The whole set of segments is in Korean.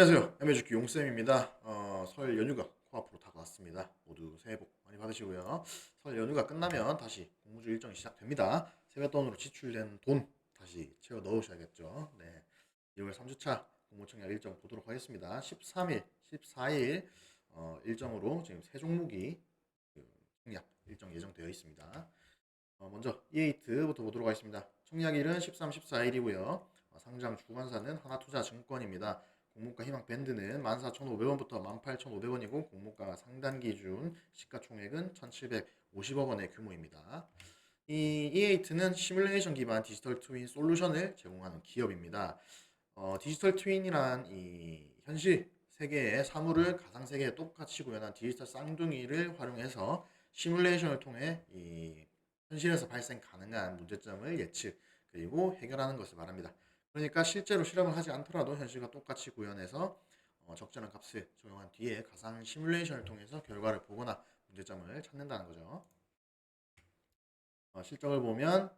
안녕하세요. MHQ 용쌤입니다. 어, 설 연휴가 코앞으로 다가왔습니다. 모두 새해 복 많이 받으시고요. 설 연휴가 끝나면 다시 공무주 일정이 시작됩니다. 세뱃돈으로 지출된 돈 다시 채워 넣으셔야겠죠. 네. 2월 3주차 공무청약 일정 보도록 하겠습니다. 13일, 14일 어, 일정으로 지금 세 종목이 그 청약 일정 예정되어 있습니다. 어, 먼저 E8부터 보도록 하겠습니다. 청약일은 13, 14일이고요. 상장 주관사는 하나투자증권입니다. 공모가 희망 밴드는 14,500원부터 18,500원이고 공모가 상단 기준 시가총액은 1,750억 원의 규모입니다. 이 E8는 시뮬레이션 기반 디지털 트윈 솔루션을 제공하는 기업입니다. 어, 디지털 트윈이란 이 현실 세계의 사물을 가상 세계에 똑같이 구현한 디지털 쌍둥이를 활용해서 시뮬레이션을 통해 이 현실에서 발생 가능한 문제점을 예측 그리고 해결하는 것을 말합니다. 그러니까 실제로 실험을 하지 않더라도 현실과 똑같이 구현해서 어, 적절한 값을 적용한 뒤에 가상 시뮬레이션을 통해서 결과를 보거나 문제점을 찾는다는 거죠. 어, 실적을 보면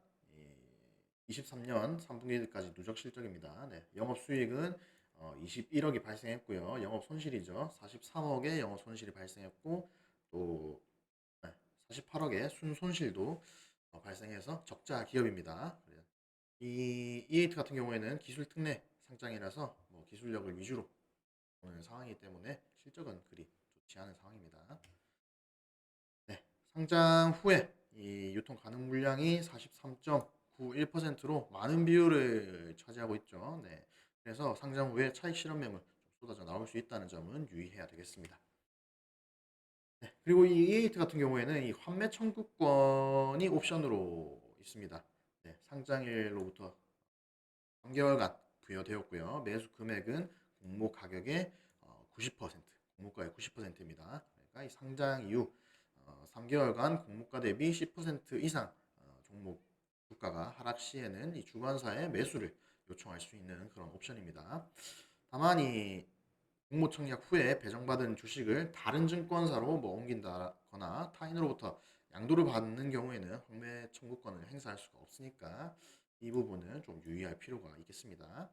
23년 3분기까지 누적 실적입니다. 네, 영업 수익은 어, 21억이 발생했고요. 영업 손실이죠. 43억의 영업 손실이 발생했고 또 48억의 순손실도 어, 발생해서 적자 기업입니다. 이 E8 같은 경우에는 기술 특례 상장이라서 뭐 기술력을 위주로 보는 상황이기 때문에 실적은 그리 좋지 않은 상황입니다. 네, 상장 후에 이 유통 가능 물량이 43.91%로 많은 비율을 차지하고 있죠. 네, 그래서 상장 후에 차익 실현 매물 좀 쏟아져 나올 수 있다는 점은 유의해야 되겠습니다. 네, 그리고 이 E8 같은 경우에는 이 환매 청구권이 옵션으로 있습니다. 네, 상장일로부터 3개월 간 부여되었고요. 매수 금액은 공모 가격의 90%, 공모가의 90%입니다. 그러니까 이 상장 이후 3개월간 공모가 대비 10% 이상 어, 종목 주가가 하락 시에는 이 주관사의 매수를 요청할 수 있는 그런 옵션입니다. 다만 이 공모 청약 후에 배정받은 주식을 다른 증권사로 뭐 옮긴다거나 타인으로부터 양도를 받는 경우에는 환매 청구권을 행사할 수가 없으니까 이 부분은 좀 유의할 필요가 있겠습니다.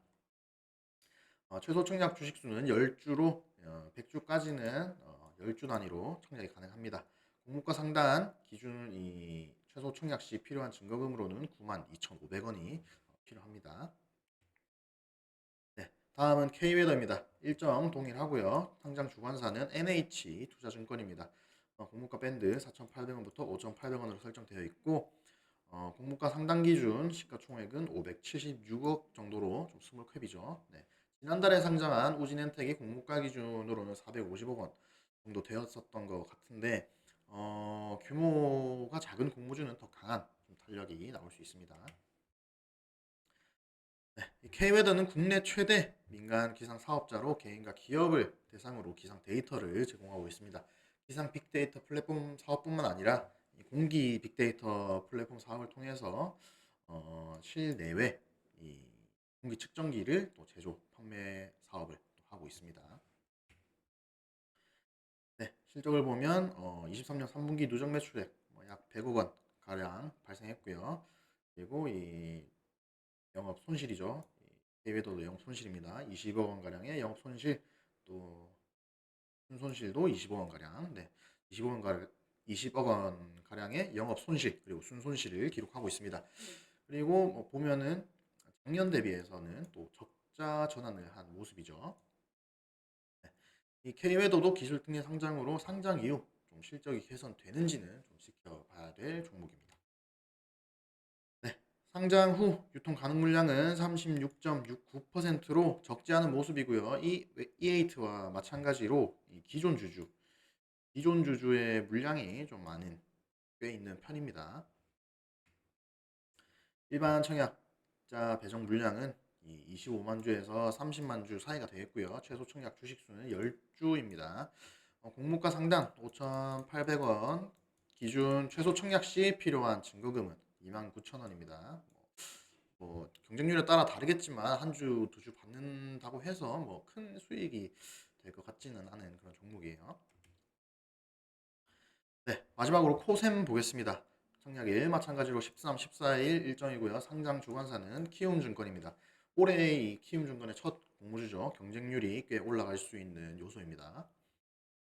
어, 최소 청약 주식 수는 10주로 어, 100주까지는 어, 10주 단위로 청약이 가능합니다. 공모가 상단 기준 이 최소 청약 시 필요한 증거금으로는 92,500원이 필요합니다. 네, 다음은 K웨더입니다. 일정 동일하고요. 상장 주관사는 NH 투자증권입니다. 어, 공모가 밴드 4,800원부터 5,800원으로 설정되어 있고 어, 공모가 상당 기준 시가총액은 576억 정도로 좀 스몰 캡이죠. 네. 지난달에 상장한 우진엔텍이 공모가 기준으로는 450억 원 정도 되었었던 것 같은데 어, 규모가 작은 공모주는 더 강한 좀 탄력이 나올 수 있습니다. 네, K웨더는 국내 최대 민간 기상 사업자로 개인과 기업을 대상으로 기상 데이터를 제공하고 있습니다. 기상 빅데이터 플랫폼 사업뿐만 아니라 공기 빅데이터 플랫폼 사업을 통해서 어, 실내외 이 공기 측정기를 또 제조 판매 사업을 또 하고 있습니다. 네, 실적을 보면 어, 23년 3분기 누적 매출액 뭐약 100억 원 가량 발생했고요. 그리고 이 영업 손실이죠. 대외도도 영업 손실입니다. 20억 원 가량의 영업 손실 또 순손실도 20억 원 가량. 네. 20억 원 가량 20억 원 가량의 영업 손실 그리고 순손실을 기록하고 있습니다. 그리고 뭐 보면은 작년 대비해서는 또 적자 전환을 한 모습이죠. 네. 이 K웨더도 기술 특례 상장으로 상장 이후 좀 실적이 개선되는지는 좀 지켜봐야 될 종목입니다. 네. 상장 후 유통 가능 물량은 36.69%로 적지 않은 모습이고요. 이 E8와 마찬가지로 이 기존 주주 기존 주주의 물량이 좀 많은 꽤 있는 편입니다. 일반 청약자 배정 물량은 25만 주에서 30만 주 사이가 되겠고요. 최소 청약 주식 수는 10주입니다. 어, 공모가 상단 5,800원, 기준 최소 청약 시 필요한 증거금은 29,000원입니다. 뭐, 뭐 경쟁률에 따라 다르겠지만 한 주, 두 주 받는다고 해서 뭐 큰 수익이 될 것 같지는 않은 그런 종목이에요. 네, 마지막으로 코셈 보겠습니다. 청약일 마찬가지로 13, 14일 일정이고요. 상장 주관사는 키움증권입니다. 올해 이 키움증권의 첫 공모주죠. 경쟁률이 꽤 올라갈 수 있는 요소입니다.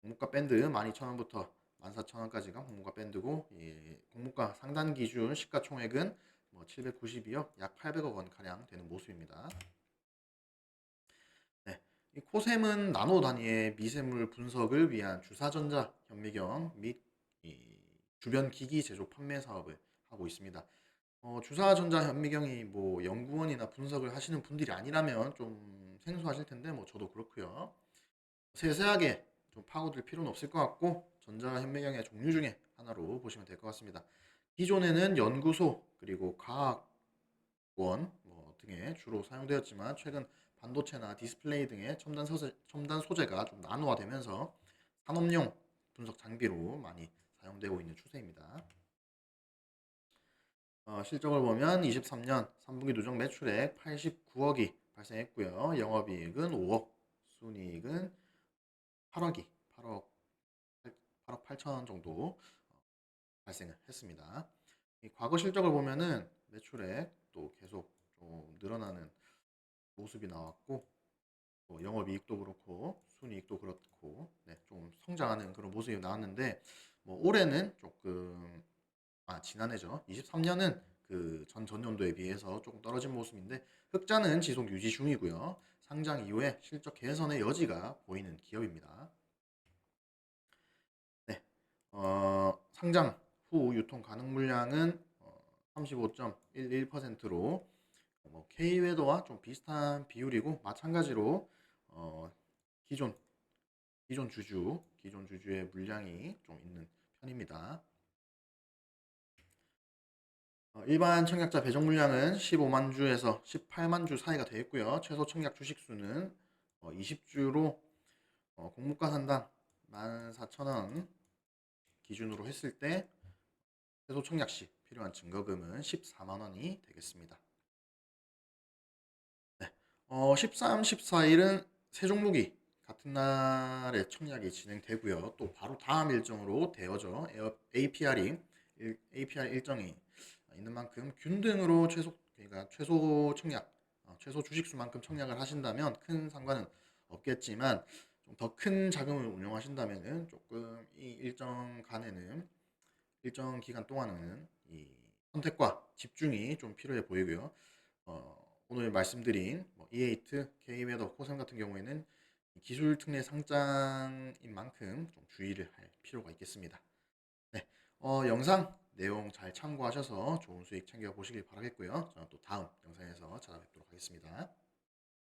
공모가 밴드 12,000원부터 14,000원까지가 공모가 밴드고 예, 공모가 상단 기준 시가총액은 뭐 792억 약 800억 원 가량 되는 모습입니다. 네, 이 코셈은 나노 단위의 미세물 분석을 위한 주사전자 현미경 및이 주변 기기 제조 판매 사업을 하고 있습니다. 어, 주사전자 현미경이 뭐 연구원이나 분석을 하시는 분들이 아니라면 좀 생소하실 텐데 뭐 저도 그렇고요. 세세하게 좀 파고들 필요는 없을 것 같고 전자 현미경의 종류 중에 하나로 보시면 될 것 같습니다. 기존에는 연구소 그리고 과학원 뭐 등에 주로 사용되었지만 최근 반도체나 디스플레이 등의 첨단 소재, 첨단 소재가 좀 나노화되면서 산업용 분석 장비로 많이 사용되고 있는 추세입니다. 어, 실적을 보면 23년 3분기 누적 매출액 89억이 발생했고요. 영업이익은 5억, 순이익은 8억이 8억 8억 8천 정도 어, 발생을 했습니다. 이 과거 실적을 보면은 매출액 또 계속 좀 늘어나는 모습이 나왔고 또 영업이익도 그렇고 순이익도 그렇고 네, 좀 성장하는 그런 모습이 나왔는데 뭐 올해는 조금 아 지난해죠 23년은 그 전 전년도에 비해서 조금 떨어진 모습인데 흑자는 지속 유지 중이고요 상장 이후에 실적 개선의 여지가 보이는 기업입니다. 네, 어, 상장 후 유통 가능 물량은 어, 35.11%로 뭐 K웨더와 좀 비슷한 비율이고 마찬가지로 어, 기존 기존 주주 기존 주주의 물량이 좀 있는 편입니다. 어, 일반 청약자 배정 물량은 15만 주에서 18만 주 사이가 되어 있고요. 최소 청약 주식 수는 20주로 공모가 산당 14,000원 기준으로 했을 때 최소 청약 시 필요한 증거금은 14만 원이 되겠습니다. 네. 어, 13, 14일은 세 종목이 같은 날에 청약이 진행되고요. 또 바로 다음 일정으로 되어져 APR이 APR 일정이 있는 만큼 균등으로 최소 그러니까 최소 청약, 어, 최소 주식수만큼 청약을 하신다면 큰 상관은 없겠지만 좀 더 큰 자금을 운용하신다면은 조금 이 일정 간에는 일정 기간 동안은 이 선택과 집중이 좀 필요해 보이고요. 어, 오늘 말씀드린 뭐 E8, K웨더, 코삼 같은 경우에는 기술 특례 상장인 만큼 좀 주의를 할 필요가 있겠습니다. 네, 어, 영상 내용 잘 참고하셔서 좋은 수익 챙겨 보시길 바라겠고요. 저는 또 다음 영상에서 찾아뵙도록 하겠습니다.